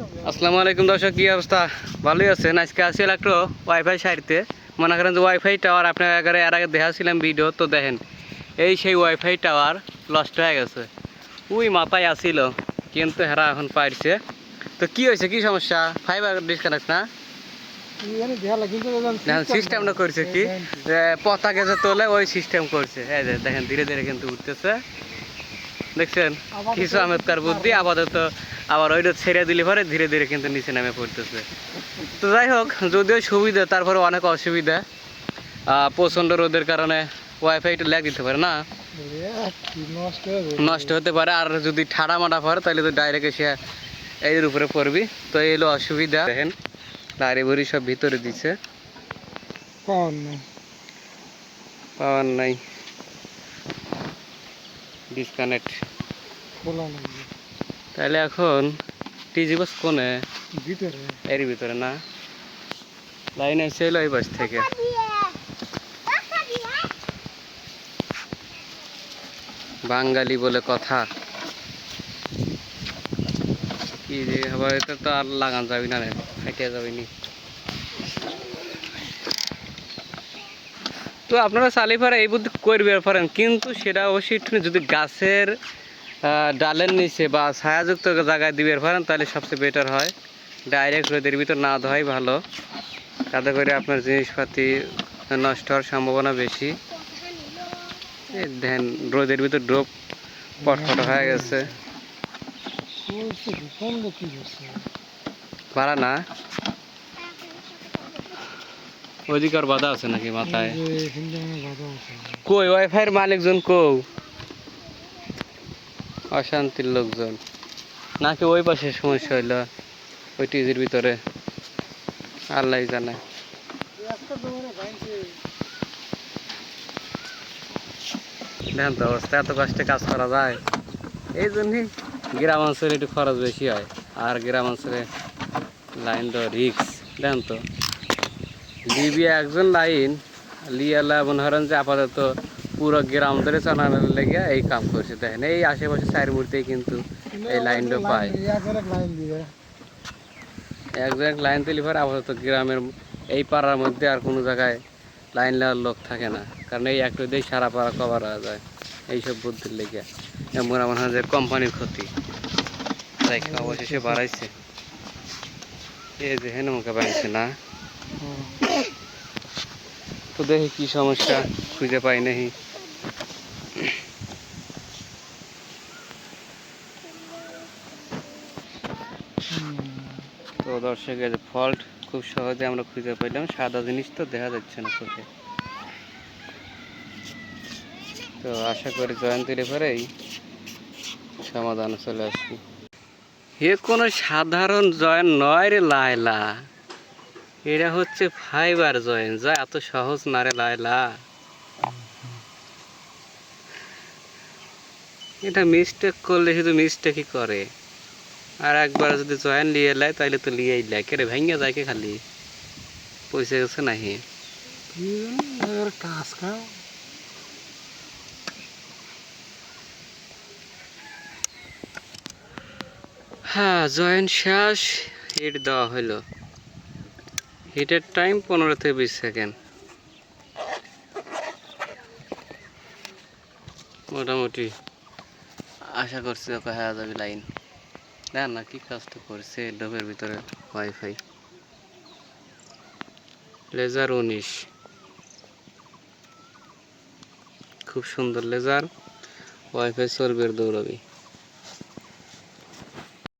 আসসালামু আলাইকুম দর্শক কি অবস্থা? ভালোই আছেন? আজকে আসি একটু ওয়াইফাই সাইডতে। মনে করেন যে ওয়াইফাই টাওয়ার আপনার আগে এর আগে দেখাছিলাম ভিডিও তো দেখেন এই সেই ওয়াইফাই টাওয়ার লস্ট হয়ে গেছে। ওই মাথায় আসিল কিন্তু হেরা এখন পাইছে। তো কি হয়েছে? কি সমস্যা? ফাইবার ডিসকানেক্ট না? সিস্টেমটা করছে কি? যে পতাকা যে তোলে ওই সিস্টেম করছে। এই যে দেখেন ধীরে ধীরে কিন্তু উঠতেছে। দেখছেন? কিছু আমেদকার বুদ্ধি আপাতত আবার ওইটা ছেড়ে দিলে পরে ধীরে ধীরে কিন্তু নিচে নামে পড়তেছে। তো যাই হোক যদিও সুবিধা তারপরে অনেক অসুবিধা। প্রচণ্ড রোদের কারণে ওয়াইফাইটা ল্যাগ দিতে পারে না। নষ্ট হতে পারে আর যদি ঠাড়া মাটা পড়ে তাহলে তো ডাইরেক্ট এসে এর উপরে পড়বি। তো এই হলো অসুবিধা। দেখেন লারি ভরি সব ভিতরে দিছে। পাওয়ার নাই। ডিসকানেক্ট তাহলে এখন টিজি বাস কোনে? ভিতরে। এর ভিতরে না? লাইন এসে এলো এই বাস থেকে। বাঙালি বলে কথা। কি যে আবার এটা তো আর লাগান যাবি না রে ফাইটিয়া যাবি নি। তো আপনারা চালি পারে এই বুদ্ধি করবে পারেন কিন্তু সেটা অবশ্যই যদি গাছের ডালের নিচে বা ছায়াযুক্ত জায়গায় দিবে পারেন তাহলে সবচেয়ে বেটার হয়। ডাইরেক্ট রোদের ভিতর না দেওয়াই ভালো। তাতে করে আপনার জিনিসপাতি নষ্ট হওয়ার সম্ভাবনা বেশি। দেখেন রোদের ভিতর ড্রপ পটফট হয়ে গেছে। ভাড়া না। ওইদিকে আর বাধা আছে নাকি মাথায়? কই ওয়াইফাইয়ের মালিকজন কৌ অশান্তির লোকজন। নাকি ওই পাশে সমস্যা হইল? ওই টিজির ভিতরে। আল্লাহ জানে। দেখেন তো অবস্থা, এত কষ্টে কাজ করা যায়। এই জন্যই গ্রাম অঞ্চলে একটু খরচ বেশি হয়। আর গ্রাম অঞ্চলে লাইন তো রিক্স দেখেন তো। একজন লাইন, লিয়ালা মনে হরেন যে আপাতত পুরো গ্রাম ধরে চালানোর লেগে এই কাম করছে দেখেন। এই আশেপাশে চার মুহূর্তেই কিন্তু এই লাইনটা পায়। একজন লাইন তুলি পরে আপাতত গ্রামের এই পাড়ার মধ্যে আর কোনো জায়গায় লাইন নেওয়ার লোক থাকে না। কারণ এই একটা দিয়ে সারা পাড়া কভার হয়ে যায় এইসব বুদ্ধির লেগে এমন আমার হয় যে কোম্পানির ক্ষতি। তাই অবশেষে বাড়াইছে। এই যে হেন মুখে বাড়াইছে না। তো দেখি কি সমস্যা খুঁজে পাই নাহি। দর্শকের ফল্ট খুব সহজে আমরা খুঁজে পাইলাম সাদা জিনিস তো দেখা যাচ্ছে না চোখে। তো আশা করি জয়ন্তীর পরেই সমাধান চলে আসবে। এ কোনো সাধারণ জয়েন নয় রে লায়লা। এটা হচ্ছে ফাইবার জয়েন যা এত সহজ না রে লায়লা। এটা মিস্টেক করলে শুধু মিস্টেকই করে। আর একবার যদি জয়েন নেয় তাহলে তো লিয়েই লেয় কে রে ভেঙে যায় কে খালি। পয়সা গেছে নাহি। হ্যাঁ জয়েন শেষ, হিট দেওয়া হলো হিটের টাইম পনেরো থেকে বিশ সেকেন্ড। মোটামুটি আশা করছি ওকে হয়ে যাবে লাইন। না না, কি কাজটা করছে? ডোবের ভিতরে ওয়াইফাই লেজার উনিশ। খুব সুন্দর লেজার ওয়াইফাই চলবে দৌড়াবি।